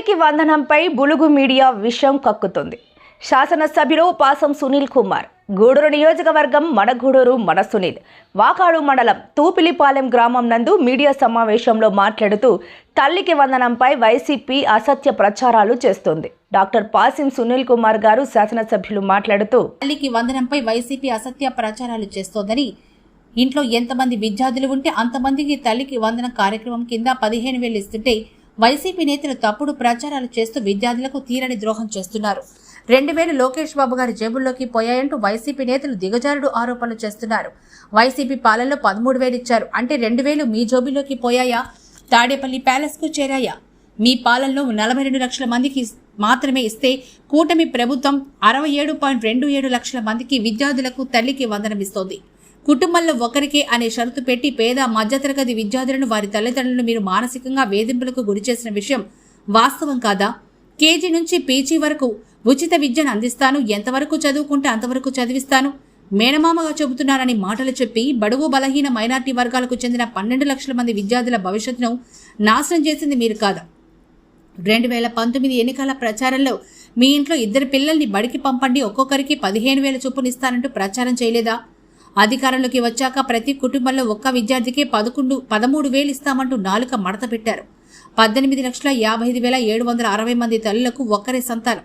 తల్లికి వందనంపై బులుగు మీడియా విషయం కక్కుతుంది. శాసనసభ్యులు పాసం సునీల్ కుమార్ గూడూరు నియోజకవర్గం మన గూడూరు మన సునీల్ వాకాడు మండలం తూపిలిపాలెం గ్రామం నందు మీడియా సమావేశంలో మాట్లాడుతూ తల్లికి వందనంపై వైసీపీ అసత్య ప్రచారాలు చేస్తుంది. డాక్టర్ పాసిం సునీల్ కుమార్ గారు శాసనసభ్యులు మాట్లాడుతూ తల్లికి వందనంపై వైసీపీ అసత్య ప్రచారాలు చేస్తోందని ఇంట్లో ఎంతమంది విద్యార్థులు ఉంటే అంతమందికి తల్లికి వందన కార్యక్రమం కింద పదిహేను వేలు ఇస్తుంటే వైసీపీ నేతలు తప్పుడు ప్రచారాలు చేస్తూ విద్యార్థులకు తీరని ద్రోహం చేస్తున్నారు. రెండు వేలు లోకేష్ బాబు గారి జేబుల్లోకి పోయాయంటూ వైసీపీ నేతలు దిగజారుడు ఆరోపణలు చేస్తున్నారు. వైసీపీ పాలనలో పదమూడు వేలు ఇచ్చారు. అంటే రెండు వేలు మీ జోబుల్లోకి పోయాయా? తాడేపల్లి ప్యాలెస్కు చేరాయా? మీ పాలనలో నలభై రెండు లక్షల మందికి మాత్రమే ఇస్తే కూటమి ప్రభుత్వం అరవై ఏడు పాయింట్ రెండు ఏడు లక్షల మందికి విద్యార్థులకు తల్లికి వందనమిస్తోంది కుటుంబంలో ఒకరికే అనే షరతు పెట్టి పేద మధ్యతరగతి విద్యార్థులను వారి తల్లిదండ్రులను మీరు మానసికంగా వేధింపులకు గురి చేసిన విషయం వాస్తవం కాదా? కేజీ నుంచి పీజీ వరకు ఉచిత విద్యను అందిస్తాను. ఎంతవరకు చదువుకుంటే అంతవరకు చదివిస్తాను? మేనమామగా చెబుతున్నానని మాటలు చెప్పి బడుగు బలహీన మైనార్టీ వర్గాలకు చెందిన పన్నెండు లక్షల మంది విద్యార్థుల భవిష్యత్తును నాశనం చేసింది మీరు కాదా? రెండు వేల పంతొమ్మిది ఎన్నికల ప్రచారంలో మీ ఇంట్లో ఇద్దరు పిల్లల్ని బడికి పంపండి. ఒక్కొక్కరికి పదిహేను వేల చొప్పునిస్తానంటూ ప్రచారం చేయలేదా? అధికారంలోకి వచ్చాక ప్రతి కుటుంబంలో ఒక్క విద్యార్థికి పదకొండు పదమూడు వేలు ఇస్తామంటూ నాలుక మడత పెట్టారు. పద్దెనిమిది లక్షల యాభై ఐదు వేల ఏడు వందల అరవై మంది తల్లులకు ఒక్కరే సంతానం.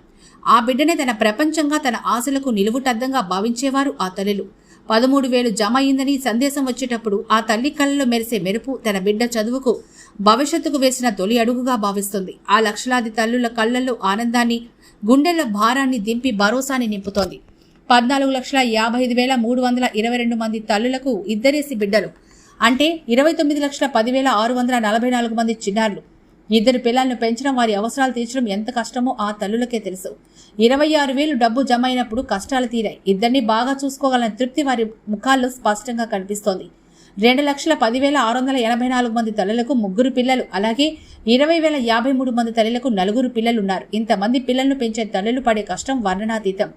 ఆ బిడ్డనే తన ప్రపంచంగా తన ఆశలకు నిలువుటద్దంగా భావించేవారు ఆ తల్లులు. పదమూడు వేలు జమ అయిందని సందేశం వచ్చేటప్పుడు ఆ తల్లి కళ్ళలో మెరిసే మెరుపు తన బిడ్డ చదువుకు భవిష్యత్తుకు వేసిన తొలి అడుగుగా భావిస్తుంది. ఆ లక్షలాది తల్లుల కళ్ళల్లో ఆనందాన్ని గుండెల భారాన్ని దింపి భరోసాని నింపుతోంది. పద్నాలుగు లక్షల యాభై ఐదు వేల మూడు వందల ఇరవై రెండు మంది తల్లులకు ఇద్దరేసి బిడ్డలు. అంటే ఇరవై తొమ్మిది లక్షల పదివేల ఆరు వందల నలభై నాలుగు మంది చిన్నారులు. ఇద్దరు పిల్లలను పెంచడం వారి అవసరాలు తీర్చడం ఎంత కష్టమో ఆ తల్లులకే తెలుసు. ఇరవై ఆరు వేలు డబ్బు జమ అయినప్పుడు కష్టాలు తీరాయి. ఇద్దరిని బాగా చూసుకోగలన తృప్తి వారి ముఖాల్లో స్పష్టంగా కనిపిస్తోంది. రెండు లక్షల పదివేల ఆరు వందల ఎనభై నాలుగు మంది తల్లులకు ముగ్గురు పిల్లలు అలాగే ఇరవై వేల యాభై మూడు మంది తల్లులకు నలుగురు పిల్లలు ఉన్నారు ఇంతమంది పిల్లలను పెంచే తల్లులు పడే కష్టం వర్ణనాతీతం.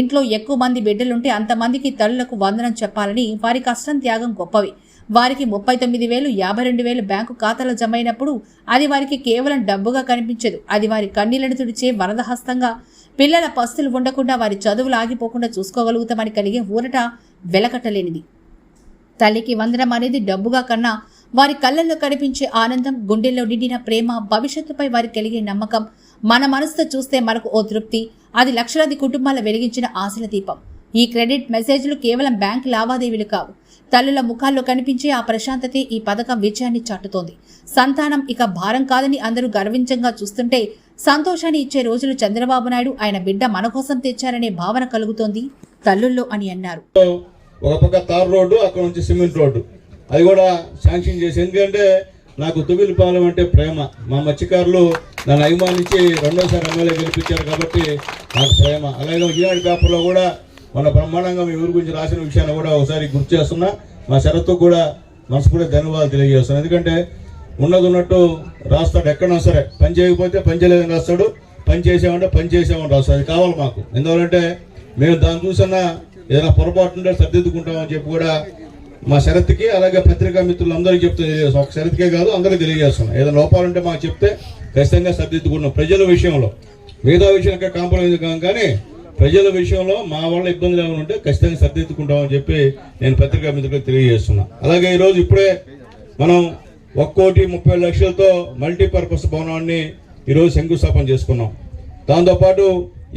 ఇంట్లో ఎక్కువ మంది బిడ్డలుంటే అంతమందికి తల్లులకు వందనం చెప్పాలని వారి కష్టం త్యాగం గొప్పవి. వారికి ముప్పై తొమ్మిది వేలు యాభై రెండు వేలు బ్యాంకు ఖాతాలో జమైనప్పుడు అది వారికి కేవలం డబ్బుగా కనిపించదు. అది వారి కన్నీళ్ళను తుడిచే వరదహస్తంగా పిల్లల పస్తులు ఉండకుండా వారి చదువులు ఆగిపోకుండా చూసుకోగలుగుతామని కలిగే ఊరట వెలకట్టలేనిది. తల్లికి వందనం అనేది డబ్బుగా కన్నా వారి కళ్ళల్లో కనిపించే ఆనందం గుండెల్లో నిండిన ప్రేమ భవిష్యత్తుపై వారికి కలిగే నమ్మకం మన మనసుతో చూస్తే మనకు ఓ తృప్తి అది లక్షలాది కుటుంబాల వెలిగించిన ఆశల దీపం. ఈ క్రెడిట్ మెసేజ్లు కేవలం బ్యాంక్ లావాదేవీలు కావు. తల్లుల ముఖాల్లో కనిపించే ఆ ప్రశాంతతే ఈ పథకం విజయాన్ని చాటుతోంది. సంతానం ఇక భారం కాదని అందరూ గర్వించంగా చూస్తుంటే సంతోషాన్ని ఇచ్చే రోజులు చంద్రబాబు నాయుడు ఆయన బిడ్డ మన కోసం తెచ్చారనే భావన కలుగుతోంది తల్లుల్లో అని అన్నారు. ఒక పక్క తార్ రోడ్డు అక్కడ నుంచి సిమెంట్ రోడ్డు. అది కూడా శాంక్షన్ చేసి ఎందుకంటే నాకు తుగిలిపాలెం అంటే ప్రేమ. మా మత్స్యకారులు నన్ను అభిమానించి రెండోసారి ఎమ్మెల్యే గెలిపించారు కాబట్టి నాకు ప్రేమ. అలాగే ఈనాడు పేపర్లో కూడా మన బ్రహ్మాండంగా మీ ఊరి గురించి రాసిన విషయాన్ని కూడా ఒకసారి గుర్తు చేస్తున్నా. మా శరత్తు కూడా మనసుకునే ధన్యవాదాలు తెలియజేస్తున్నాను. ఎందుకంటే ఉన్నది ఉన్నట్టు రాస్తాడు ఎక్కడన్నా సరే. పని చేయకపోతే పని చేయలేదని రాస్తాడు. పని చేసామంటే పని చేసామని రాస్తాడు. అది కావాలి మాకు. ఎందువలంటే మేము దాన్ని చూసన్నా ఏదైనా పొరపాటు ఉంటే సర్దిద్దుకుంటామని చెప్పి కూడా మా శరత్కి అలాగే పత్రికా మిత్రులు అందరికీ చెప్తే తెలియజేస్తాం ఒక శరత్కే కాదు అందరికీ తెలియజేస్తున్నాం. ఏదైనా లోపాలుంటే మాకు చెప్తే ఖచ్చితంగా సర్దిద్దుకున్నాం ప్రజల విషయంలో మిగతా విషయం కాంప్రమైజ్ కాదు కానీ ప్రజల విషయంలో మా వల్ల ఇబ్బందులు ఏమైనా ఉంటే ఖచ్చితంగా సర్దిద్దుకుంటామని చెప్పి నేను పత్రికా మిత్రులకు తెలియజేస్తున్నా. అలాగే ఈరోజు ఇప్పుడే మనం ఒక కోటి ముప్పై లక్షలతో మల్టీపర్పస్ భవనాన్ని ఈరోజు శంకుస్థాపన చేసుకున్నాం. దాంతోపాటు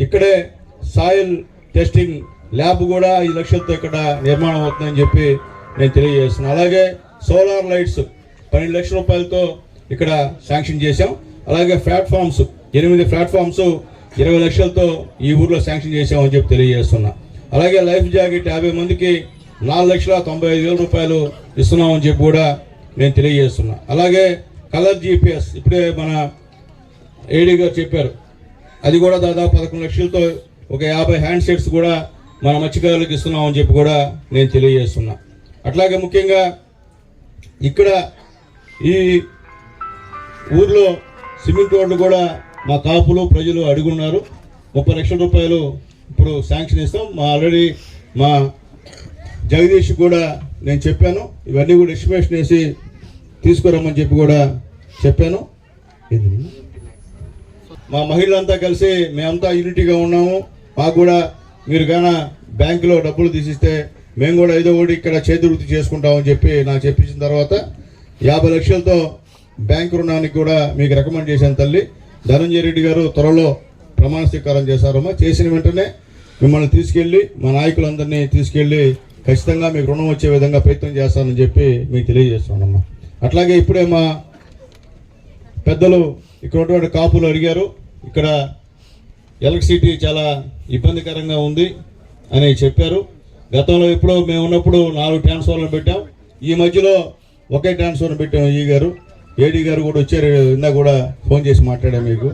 ఇక్కడే సాయిల్ టెస్టింగ్ ల్యాబ్ కూడా ఐదు లక్షలతో ఇక్కడ నిర్మాణం అవుతుందని చెప్పి నేను తెలియజేస్తున్నాను అలాగే సోలార్ లైట్స్ పన్నెండు లక్షల రూపాయలతో ఇక్కడ శాంక్షన్ చేశాం. అలాగే ప్లాట్ఫామ్స్ ఎనిమిది ప్లాట్ఫామ్స్ ఇరవై లక్షలతో ఈ ఊర్లో శాంక్షన్ చేశామని చెప్పి తెలియజేస్తున్నా. అలాగే లైఫ్ జాకెట్ యాభై మందికి నాలుగు లక్షల తొంభై ఐదు వేల రూపాయలు ఇస్తున్నామని చెప్పి కూడా నేను తెలియజేస్తున్నా. అలాగే కలర్ జీపీఎస్ ఇప్పుడే మన ఏడీ గారు చెప్పారు. అది కూడా దాదాపు పదకొండు లక్షలతో ఒక యాభై హ్యాండ్ సెట్స్ కూడా మన మత్స్యకారులకు ఇస్తున్నామని చెప్పి కూడా నేను తెలియజేస్తున్నా. అట్లాగే ముఖ్యంగా ఇక్కడ ఈ ఊర్లో సిమెంట్ రోడ్లు కూడా మా కాపులు ప్రజలు అడుగున్నారు. ముప్పై లక్షల రూపాయలు ఇప్పుడు శాంక్షన్ ఇస్తాం మా ఆల్రెడీ మా జగదీష్ కూడా నేను చెప్పాను. ఇవన్నీ కూడా ఎస్టిమేషన్ వేసి తీసుకురమ్మని చెప్పి కూడా చెప్పాను. ఇది మా మహిళలంతా కలిసి మేమంతా యూనిటీగా ఉన్నాము. మాకు కూడా మీరు గాన బ్యాంకులో డబ్బులు తీసిస్తే మేము కూడా ఏదో ఒకటి ఇక్కడ చేతి వృత్తి చేసుకుంటామని చెప్పి నాకు చెప్పించిన తర్వాత యాభై లక్షలతో బ్యాంకు రుణానికి కూడా మీకు రికమెండ్ చేశాను తల్లి. ధనంజయ రెడ్డి గారు త్వరలో ప్రమాణ స్వీకారం చేశారమ్మా. చేసిన వెంటనే మిమ్మల్ని తీసుకెళ్ళి మా నాయకులందరినీ తీసుకెళ్ళి ఖచ్చితంగా మీకు రుణం వచ్చే విధంగా ప్రయత్నం చేస్తానని చెప్పి మీకు తెలియజేస్తున్నానమ్మా. అట్లాగే ఇప్పుడే మా పెద్దలు ఇక్కడ ఉన్నటువంటి కాపులు అడిగారు. ఇక్కడ ఎలక్ట్రిసిటీ చాలా ఇబ్బందికరంగా ఉంది అని చెప్పారు. గతంలో ఎప్పుడో మేము ఉన్నప్పుడు నాలుగు ట్రాన్స్ఫార్మర్లు పెట్టాం. ఈ మధ్యలో ఒకే ట్రాన్స్ఫార్మర్ పెట్టాం ఈ గారు. ఏడీ గారు కూడా వచ్చారు. ఇందా కూడా ఫోన్ చేసి మాట్లాడాం మీకు.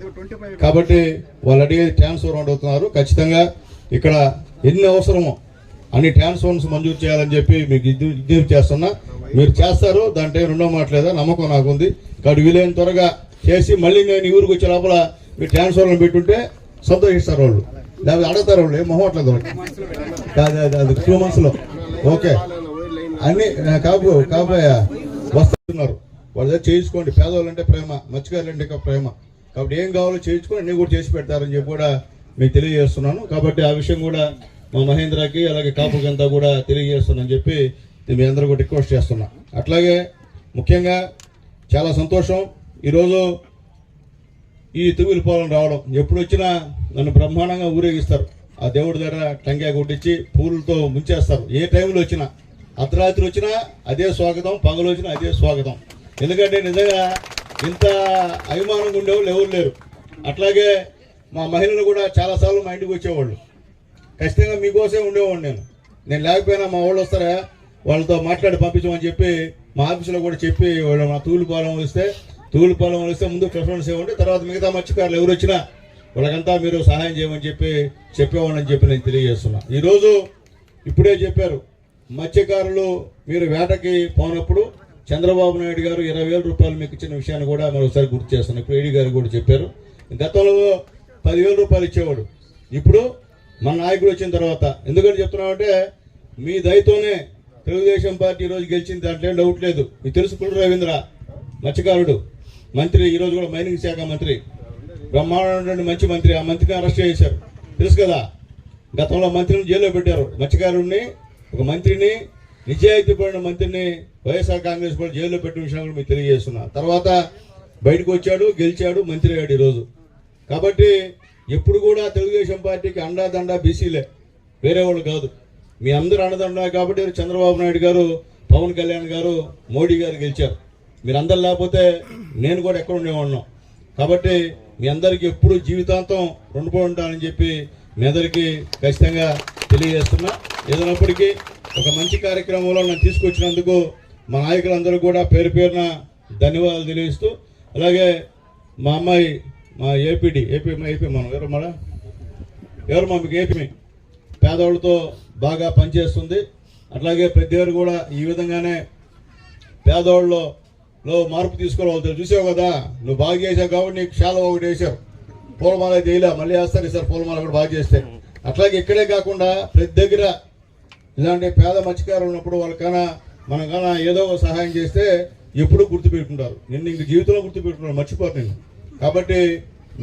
కాబట్టి వాళ్ళు అడిగేది ట్రాన్స్ఫార్మర్ అడుగుతున్నారు. ఖచ్చితంగా ఇక్కడ ఎన్ని అవసరమో అన్ని ట్రాన్స్ఫార్మర్స్ మంజూరు చేయాలని చెప్పి మీకు విజ్ఞప్తి చేస్తున్నా. మీరు చేస్తారు. దాంట్లో రెండో మాట్లేదా నమ్మకం నాకు ఉంది కాబట్టి వీలైన త్వరగా చేసి మళ్ళీ నేను ఈ ఊరికి వచ్చే లోపల మీరు ట్రాన్స్ఫార్మర్ పెట్టుంటే సంతోషిస్తారు వాళ్ళు. లేకపోతే అడుగుతారు వాళ్ళు ఏం మొహట్లేదు కాదు అది అది టూ మంత్స్లో ఓకే. అన్ని కాపు కాపోయా వస్తున్నారు. వాళ్ళు చేయించుకోండి. పేదవాళ్ళు అంటే ప్రేమ మత్స్యకారులు అంటే ప్రేమ. కాబట్టి ఏం కావాలో చేయించుకొని అన్నీ కూడా చేసి పెడతారని చెప్పి కూడా మీకు తెలియజేస్తున్నాను. కాబట్టి ఆ విషయం కూడా మా మహేంద్రకి అలాగే కాపుకి అంతా కూడా తెలియజేస్తున్నాను చెప్పి నేను మీ అందరూ కూడా రిక్వెస్ట్ చేస్తున్నా. అట్లాగే ముఖ్యంగా చాలా సంతోషం. ఈరోజు ఈ తిరుగులపాలెం రావడం. ఎప్పుడు వచ్చినా నన్ను బ్రహ్మాండంగా ఊరేగిస్తారు. ఆ దేవుడి దగ్గర టంగా కొట్టించి పూలతో ముంచేస్తారు. ఏ టైంలో వచ్చినా అర్ధరాత్రి వచ్చినా అదే స్వాగతం పగలు వచ్చినా అదే స్వాగతం. ఎందుకంటే నిజంగా ఇంత అభిమానంగా ఉండేవాళ్ళు ఎవరు లేరు. అట్లాగే మా మహిళలు కూడా చాలాసార్లు మా ఇంటికి వచ్చేవాళ్ళు. ఖచ్చితంగా మీకోసమే ఉండేవాడు నేను. నేను లేకపోయినా మా వాళ్ళు వస్తారా? వాళ్ళతో మాట్లాడి పంపించమని చెప్పి మా ఆఫీసులో కూడా చెప్పి వాళ్ళు మా తూలిపాలెం వస్తే తూలు వస్తే ముందు ప్రిఫరెన్స్ ఇవ్వండి తర్వాత మిగతా మత్స్యకారులు ఎవరు వచ్చినా వాళ్ళకంతా మీరు సహాయం చేయమని చెప్పి చెప్పేవాళ్ళని చెప్పి నేను తెలియజేస్తున్నా. ఈరోజు ఇప్పుడే చెప్పారు మత్స్యకారులు మీరు వేటకి పోనప్పుడు చంద్రబాబు నాయుడు గారు ఇరవై వేల రూపాయలు మీకు ఇచ్చిన విషయాన్ని కూడా మరోసారి గుర్తు చేస్తున్నాను ఇప్పుడు ఏడీ గారు కూడా చెప్పారు గతంలో పదివేల రూపాయలు ఇచ్చేవాడు. ఇప్పుడు మన నాయకుడు వచ్చిన తర్వాత ఎందుకంటే చెప్తున్నామంటే మీ దయతోనే తెలుగుదేశం పార్టీ ఈ రోజు గెలిచింది దాంట్లో ఏం డౌట్ లేదు. మీకు తెలుసు కుల రవీంద్ర మత్స్యకారుడు. మంత్రి ఈరోజు కూడా మైనింగ్ శాఖ మంత్రి. బ్రహ్మాండ మంచి మంత్రి. ఆ మంత్రిని అరెస్ట్ చేశారు. తెలుసు కదా? గతంలో మంత్రిని జైల్లో పెట్టారు. మత్స్యకారుడిని ఒక మంత్రిని నిజాయితీ పడిన మంత్రిని వైఎస్ఆర్ కాంగ్రెస్ పార్టీ జైల్లో పెట్టిన విషయం కూడా మీకు తెలియజేస్తున్నా. తర్వాత బయటకు వచ్చాడు గెలిచాడు మంత్రి అయ్యాడు ఈరోజు కాబట్టి ఎప్పుడు కూడా తెలుగుదేశం పార్టీకి అండా దండా బీసీలే. వేరే వాళ్ళు కాదు. మీ అందరూ అండదండ కాబట్టి చంద్రబాబు నాయుడు గారు పవన్ కళ్యాణ్ గారు మోడీ గారు గెలిచారు. మీరందరు లేకపోతే నేను కూడా ఎక్కడ ఉండేవాడినాం. కాబట్టి మీ అందరికీ ఎప్పుడు జీవితాంతం రుణపడి ఉంటానని చెప్పి మీ అందరికీ ఖచ్చితంగా తెలియజేస్తున్నా. ఏదైనప్పటికీ ఒక మంచి కార్యక్రమంలో నన్ను తీసుకొచ్చినందుకు మా నాయకులందరూ కూడా పేరు పేరున ధన్యవాదాలు తెలియజేస్తూ అలాగే మా అమ్మాయి మా ఏపీడి ఏపీ ఏపీ మనం ఎవరు మన ఎవరు మా మీకు ఏపీ? పేదవాళ్ళతో బాగా పనిచేస్తుంది. అట్లాగే ప్రతి కూడా ఈ విధంగానే పేదవాళ్ళు లో మార్పు తీసుకోవాలి చూసావు కదా? నువ్వు బాగా చేసావు కాబట్టి నీకు చాలా ఒకటి వేసావు పూలమాల అయితే వేయలే మళ్ళీ వేస్తారు సార్ పూలమాల కూడా బాగా చేస్తే. అట్లాగే ఇక్కడే కాకుండా ప్రతి దగ్గర ఇలాంటి పేద మత్స్యకారులు ఉన్నప్పుడు వాళ్ళకన్నా మనం కన్నా ఏదో ఒక సహాయం చేస్తే ఎప్పుడూ గుర్తుపెట్టుకుంటారు నిన్ను ఇంక జీవితంలో గుర్తుపెట్టుకున్నారు మర్చిపోరు నేను కాబట్టి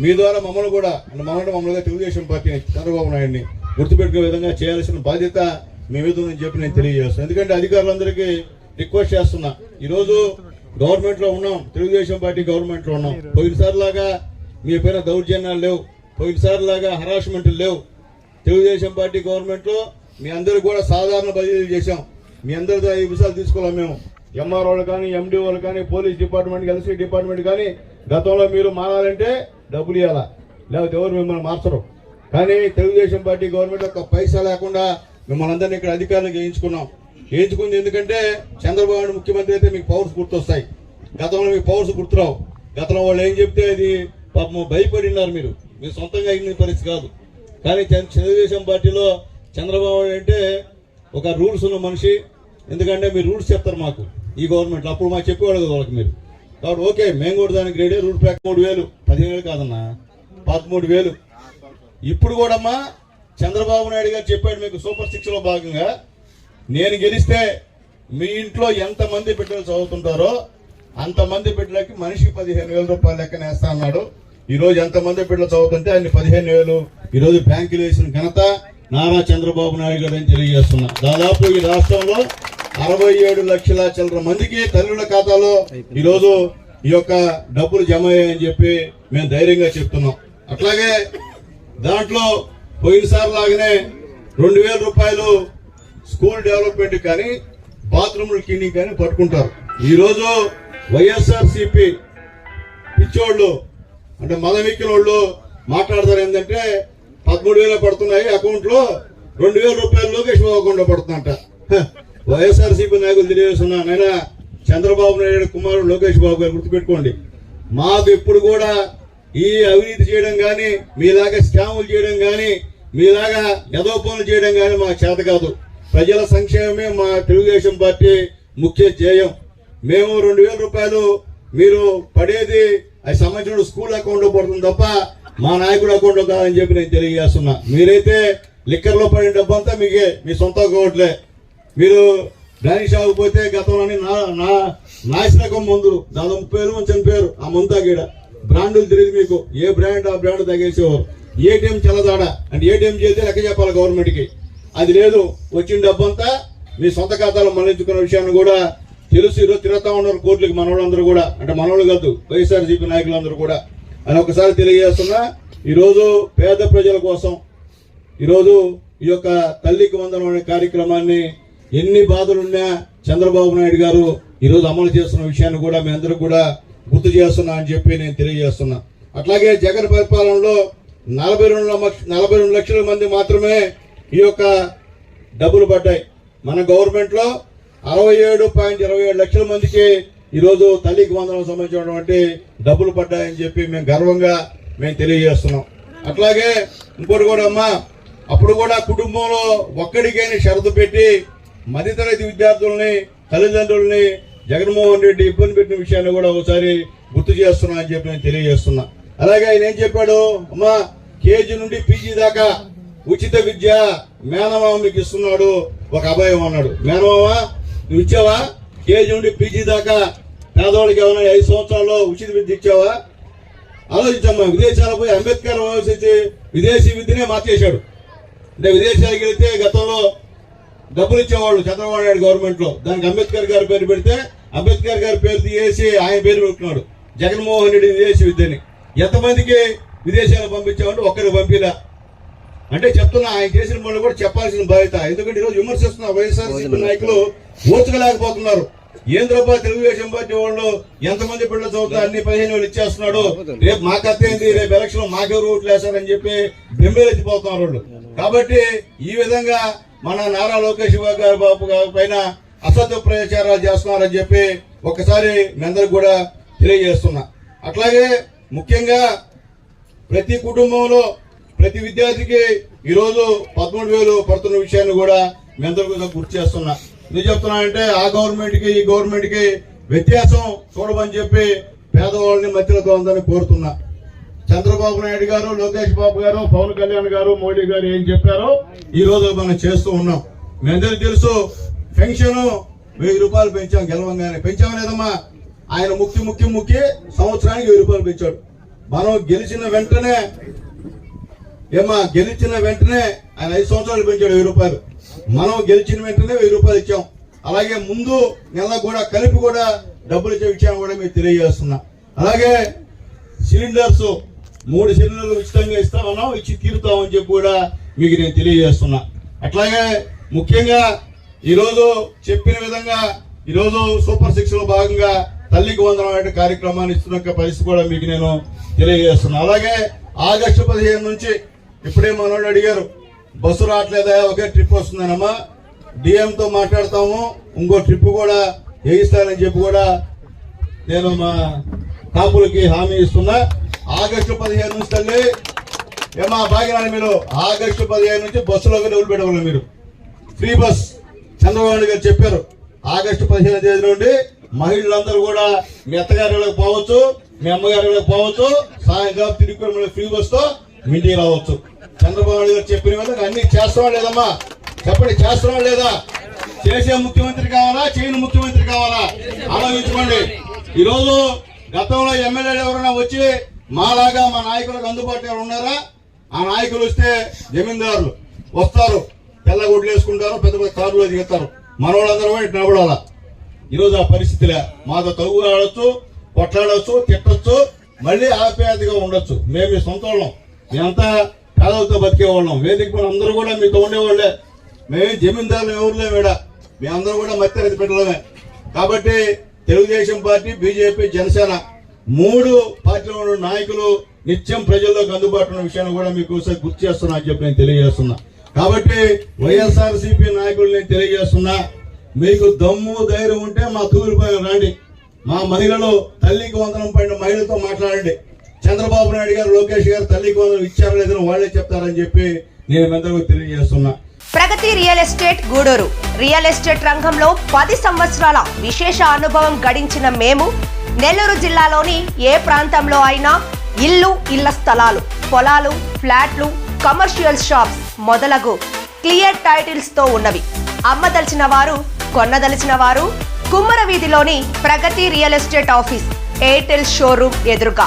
మీ ద్వారా మమ్మల్ని కూడా అంటే మమ్మల్ని మమ్మల్ని తెలుగుదేశం పార్టీని చంద్రబాబు నాయుడిని గుర్తుపెట్టుకునే విధంగా చేయాల్సిన బాధ్యత మీ మీద ఉందని చెప్పి నేను తెలియజేస్తాను. ఎందుకంటే అధికారులందరికీ రిక్వెస్ట్ చేస్తున్నా. ఈరోజు గవర్నమెంట్లో ఉన్నాం తెలుగుదేశం పార్టీ గవర్నమెంట్లో ఉన్నాం. పోయినసారి లాగా మీ పైన దౌర్జన్యాలు లేవు. పోయినసారి లాగా హరాస్మెంట్ లేవు. తెలుగుదేశం పార్టీ గవర్నమెంట్లో మీ అందరూ కూడా సాధారణ బదిలీలు చేశాం. మీ అందరితో ఈ విషయాలు తీసుకోలేం మేము. ఎంఆర్ వాళ్ళు కానీ ఎండి వాళ్ళు కానీ పోలీస్ డిపార్ట్మెంట్ ఎల్సీ డిపార్ట్మెంట్ కానీ గతంలో మీరు మారాలంటే డబ్బులు ఇవ్వాలా? లేకపోతే ఎవరు మిమ్మల్ని మార్చరు. కానీ తెలుగుదేశం పార్టీ గవర్నమెంట్ ఒక పైసా లేకుండా మిమ్మల్ని అందరినీ ఇక్కడ అధికారులకు వేయించుకున్నాం చేయించుకుంది ఎందుకంటే చంద్రబాబు నాయుడు ముఖ్యమంత్రి అయితే మీకు పవర్స్ గుర్తొస్తాయి. గతంలో మీకు పవర్స్ గుర్తురావు. గతంలో వాళ్ళు ఏం చెప్తే అది పాపం భయపడి ఉన్నారు మీరు. మీరు సొంతంగా అయిన పరిస్థితి కాదు. కానీ తెలుగుదేశం పార్టీలో చంద్రబాబు అంటే ఒక రూల్స్ ఉన్న మనిషి. ఎందుకంటే మీరు రూల్స్ చెప్తారు మాకు. ఈ గవర్నమెంట్ అప్పుడు మాకు చెప్పేవాడు కదా వాళ్ళకి మీరు. కాబట్టి ఓకే మేము కూడా దానికి గ్రేడే రూల్ ప్యాక్ మూడు వేలు. పదిహేను వేలు కాదన్నా. పదమూడు వేలు. ఇప్పుడు కూడా అమ్మా చంద్రబాబు నాయుడు గారు చెప్పాడు మీకు సూపర్ సిక్స్లో భాగంగా. నేను గెలిస్తే మీ ఇంట్లో ఎంతమంది బిడ్డలు చదువుతుంటారో అంతమంది బిడ్డలకి మనిషికి పదిహేను వేల రూపాయలు లెక్కన వేస్తా అన్నాడు. ఈరోజు ఎంతమంది బిడ్డలు చదువుతుంటే ఆయన పదిహేను వేలు. ఈరోజు బ్యాంకులు వేసిన ఘనత నారా చంద్రబాబు నాయుడు గారు అని తెలియజేస్తున్నా. దాదాపు ఈ రాష్ట్రంలో అరవై ఏడు లక్షల చిల్లర మందికి తల్లుల ఖాతాలో ఈరోజు ఈ యొక్క డబ్బులు జమ అయ్యాయని చెప్పి మేము ధైర్యంగా చెప్తున్నాం. అట్లాగే దాంట్లో పోయినసారి లాగానే రెండు వేల రూపాయలు స్కూల్ డెవలప్మెంట్ కానీ బాత్రూములు క్లీనింగ్ కానీ పట్టుకుంటారు. ఈరోజు రోజు వైఎస్ఆర్ సిపి పిచ్చోళ్ళు అంటే మదమిక్కిన వాళ్ళు మాట్లాడతారు ఏంటంటే పదమూడు వేలు పడుతున్నాయి అకౌంట్లో రెండు వేల రూపాయలు లోకేష్ బాబు అకౌంట్ పడుతుందంట. వైఎస్ఆర్ సిపి నాయకులు తెలియజేస్తున్నాను అయినా చంద్రబాబు నాయుడు కుమారుడు లోకేష్ బాబు గారు గుర్తుపెట్టుకోండి. మాకు ఎప్పుడు కూడా ఈ అవినీతి చేయడం కానీ మీలాగా స్కాములు చేయడం కానీ మీలాగా ఎదో పనులు చేయడం కానీ మాకు చేత కాదు. ప్రజల సంక్షేమమే మా తెలుగుదేశం పార్టీ ముఖ్య ధ్యేయం. మేము రెండు వేల రూపాయలు మీరు పడేది అది సంబంధించిన స్కూల్ అకౌంట్లో పడుతుంది తప్ప మా నాయకుడు అకౌంట్లో కాదని చెప్పి నేను తెలియజేస్తున్నా. మీరైతే లిక్కర్లో పడిన డబ్బు అంతా మీకే మీ సొంత అకౌంట్లే. మీరు డానిష్ ఆగిపోతే గతంలోని నా నా నాశనకం మందు దాదాపు ముప్పై వేలు మంచి చనిపోయారు ఆ మందు తాగేడ బ్రాండ్లు తెలియదు మీకు. ఏ బ్రాండ్ ఆ బ్రాండ్ తగేసేవారు. ఏటీఎం చల్లదాడ. అంటే ఏటీఎం చేస్తే లెక్క చెప్పాలి గవర్నమెంట్కి అది లేదు వచ్చిన డబ్బంతా మీ సొంత ఖాతాలో మళ్ళించుకున్న విషయాన్ని కూడా తెలుసు ఈరోజు తిరుగుతా ఉన్నారు కోర్టులకు మనవాళ్ళందరూ కూడా. అంటే మనవాళ్ళు కాదు వైఎస్ఆర్సీపీ నాయకులందరూ కూడా. అని ఒకసారి తెలియజేస్తున్నా ఈరోజు పేద ప్రజల కోసం ఈరోజు ఈ యొక్క తల్లికి వందనం అనే కార్యక్రమాన్ని ఎన్ని బాధలున్నా చంద్రబాబు నాయుడు గారు ఈరోజు అమలు చేస్తున్న విషయాన్ని కూడా మీ అందరూ కూడా గుర్తు చేస్తున్నా అని చెప్పి నేను తెలియజేస్తున్నా. అట్లాగే జగన్ పరిపాలనలో నలభై రెండు లక్ష- నలభై రెండు లక్షల మంది మాత్రమే ఈ యొక్క డబ్బులు పడ్డాయి. మన గవర్నమెంట్లో అరవై ఏడు పాయింట్ ఇరవై ఏడు లక్షల మందికి ఈరోజు తల్లికి వందనం సంబంధించినటువంటి డబ్బులు పడ్డాయని చెప్పి మేము గర్వంగా మేము తెలియజేస్తున్నాం. అట్లాగే ఇంకోటి కూడా అమ్మా అప్పుడు కూడా కుటుంబంలో ఒక్కడికైనా షరతు పెట్టి మధ్యతరగతి విద్యార్థుల్ని తల్లిదండ్రుల్ని జగన్మోహన్ రెడ్డి ఇబ్బంది పెట్టిన విషయాన్ని కూడా ఒకసారి గుర్తు చేస్తున్నా అని చెప్పి నేను తెలియజేస్తున్నా. అలాగే ఆయన ఏం చెప్పాడు? అమ్మా కేజీ నుండి పీజీ దాకా ఉచిత విద్య మేనమామ మీకు ఇస్తున్నాడు. ఒక అభయం అన్నాడు మేనమామ నువ్వు ఇచ్చావా? కేజీ నుండి పీజీ దాకా పేదవాళ్ళకి ఏమైనా ఐదు సంవత్సరాల్లో ఉచిత విద్య ఇచ్చావా? ఆలోచించమ్మా విదేశాలకు పోయి అంబేద్కర్ ఆలోచించి విదేశీ విద్యనే మార్చేశాడు. అంటే విదేశాలకు వెళితే గతంలో డబ్బులు ఇచ్చేవాళ్ళు చంద్రబాబు నాయుడు గవర్నమెంట్లో దానికి అంబేద్కర్ గారి పేరు పెడితే అంబేద్కర్ గారి పేరు తీసేసి ఆయన పేరు పెట్టుకున్నాడు జగన్మోహన్ రెడ్డి విదేశీ విద్యని. ఎంతమందికి విదేశాలకు పంపించామంటే ఒక్కరికి పంపిలా. అంటే చెప్తున్నా ఆయన చేసిన పనులు కూడా చెప్పాల్సిన బాధ్యత. ఎందుకంటే ఈరోజు విమర్శిస్తున్న వైఎస్ఆర్ నాయకులు ఓర్చుకోలేకపోతున్నారు ఏంద్రపా తెలుగుదేశం పార్టీ వాళ్ళు ఎంతమంది పిల్లలు చదువుతారు అన్ని పదిహేను వేలు ఇచ్చేస్తున్నాడు. రేపు మా కథ ఏంది? రేపు ఎలక్షన్ మాకెవరు ఓట్లు వేస్తారని చెప్పి బెంబేలెత్తిపోతున్నారు వాళ్ళు. కాబట్టి ఈ విధంగా మన నారా లోకేష్ గారి బాబు గారి పైన అసత్య ప్రచారాలు చేస్తున్నారని చెప్పి ఒకసారి మీ అందరికి కూడా తెలియజేస్తున్నా. అట్లాగే ముఖ్యంగా ప్రతి కుటుంబంలో ప్రతి విద్యార్థికి ఈరోజు పదమూడు వేలు పడుతున్న విషయాన్ని కూడా మీ అందరికీ గుర్తు చేస్తున్నా. ఎందుకు చెప్తున్నానంటే ఆ గవర్నమెంట్కి ఈ గవర్నమెంట్కి వ్యత్యాసం చూడమని చెప్పి పేదవాళ్ళని మధ్యలో ఉందని కోరుతున్నా. చంద్రబాబు నాయుడు గారు లోకేష్ బాబు గారు పవన్ కళ్యాణ్ గారు మోడీ గారు ఏం చెప్పారో ఈ రోజు మనం చేస్తూ ఉన్నాం. మీ అందరికీ తెలుసు పెన్షన్ వెయ్యి రూపాయలు పెంచాం గెలవంగానే. పెంచాం లేదమ్మా. ఆయన ముక్కి ముక్కి ముక్కి సంవత్సరానికి వెయ్యి రూపాయలు పెంచాడు. మనం గెలిచిన వెంటనే ఏమా గెలిచిన వెంటనే ఆయన ఐదు సంవత్సరాలు పెంచాడు వెయ్యి రూపాయలు. మనం గెలిచిన వెంటనే వెయ్యి రూపాయలు ఇచ్చాం. అలాగే ముందు నెల కూడా కలిపి కూడా డబ్బులు ఇచ్చే కూడా మీకు తెలియజేస్తున్నా. అలాగే సిలిండర్స్ మూడు సిలిండర్లు ఉచితంగా ఇస్తామన్నాం ఇచ్చి తీరుతామని చెప్పి కూడా మీకు నేను తెలియజేస్తున్నా. అట్లాగే ముఖ్యంగా ఈరోజు చెప్పిన విధంగా ఈరోజు సూపర్ సిక్స్లో భాగంగా తల్లికి వందనం అనే కార్యక్రమాన్ని ఇస్తున్న పరిస్థితి కూడా మీకు నేను తెలియజేస్తున్నా. అలాగే ఆగస్టు పదిహేను నుంచి ఇప్పుడే మనోడు అడిగారు బస్సు రావట్లేదా? ఒకే ట్రిప్ వస్తుందనమ్మా. డిఎంతో మాట్లాడతాము ఇంకో ట్రిప్ కూడా వేయిస్తానని చెప్పి కూడా నేను మా కాపులకి హామీ ఇస్తున్నా. ఆగస్టు పదిహేను నుంచి తల్లి ఏమా భాగ్యరాని మీరు ఆగస్టు పదిహేను నుంచి బస్సులోకి డబ్బులు పెట్టవాలి మీరు. ఫ్రీ బస్ చంద్రబాబు గారు చెప్పారు. ఆగస్టు పదిహేను తేదీ నుండి మహిళలందరూ కూడా మీ అత్తగారికి పోవచ్చు మీ అమ్మగారికి పోవచ్చు సాయంకాలం తిరిగి ఫ్రీ బస్తో ఇంటికి రావచ్చు. చంద్రబాబు నాయుడు గారు చెప్పిన విధంగా అన్ని చేస్తున్నాడు లేదమ్మా. చెప్పండి చేస్తున్నాడు లేదా? చేసే ముఖ్యమంత్రి కావాలా? చేయని ముఖ్యమంత్రి కావాలా? ఆలోచించుకోండి. ఈరోజు గతంలో ఎమ్మెల్యేలు ఎవరైనా వచ్చి మాలాగా మా నాయకులకు అందుబాటులో ఉన్నారా? ఆ నాయకులు వస్తే జమీందారులు వస్తారు. తెల్ల గుడ్లు వేసుకుంటారు పెద్ద పెద్ద కారులో దిగుతారు మనవాళ్ళందరూ కూడా ఇటు నిలబడాలా? ఈరోజు ఆ పరిస్థితిలే మాతో తగు ఆడొచ్చు కొట్లాడవచ్చు తిట్టచ్చు మళ్ళీ ఆప్యాయతగా ఉండొచ్చు. మేము సొంత వాళ్ళం. మేమంతా పేదలతో బతికేవాళ్ళం వేదిక పైన అందరూ కూడా మీతో ఉండేవాళ్ళే. మేమే జమీందారులు ఎవరు మీ అందరూ కూడా మధ్యతరగతి పెట్టడమే. కాబట్టి తెలుగుదేశం పార్టీ బీజేపీ జనసేన మూడు పార్టీలో ఉన్న నాయకులు నిత్యం ప్రజల్లోకి అందుబాటులో ఉన్న విషయాన్ని కూడా మీకు ఒకసారి గుర్తు చేస్తున్నా అని చెప్పి నేను తెలియజేస్తున్నా. కాబట్టి వైఎస్ఆర్ సిపి నాయకులు నేను తెలియజేస్తున్నా. మీకు దమ్ము ధైర్యం ఉంటే మా తూర్పుపైన రండి. మా మహిళలు తల్లికి వందనం పడిన మహిళతో మాట్లాడండి. చంద్రబాబు నాయుడు గారు లోకేష్ గారు తల్లి వందనం ఇచ్చారో లేదని వాళ్ళే చెప్తారని చెప్పి నేను మెందరూ తెలియజేస్తున్నా. Pragati real estate Gudur. Real estate రంగంలో పది సంవత్సరాల విశేష అనుభవం గడించిన మేము నెల్లూరు జిల్లాలోని ఏ ప్రాంతంలో అయినా ఇల్లు ఇళ్ళ స్థలాలు పొలాలు ఫ్లాట్లు కమర్షియల్ షాప్స్ మొదలగు క్లియర్ టైటిల్స్తో ఉన్నవి. అమ్మదలిచిన వారు కొన్నదలిచిన వారు కుమ్మర వీధిలోని Pragati real estate office Airtel showroom ఎదురుగా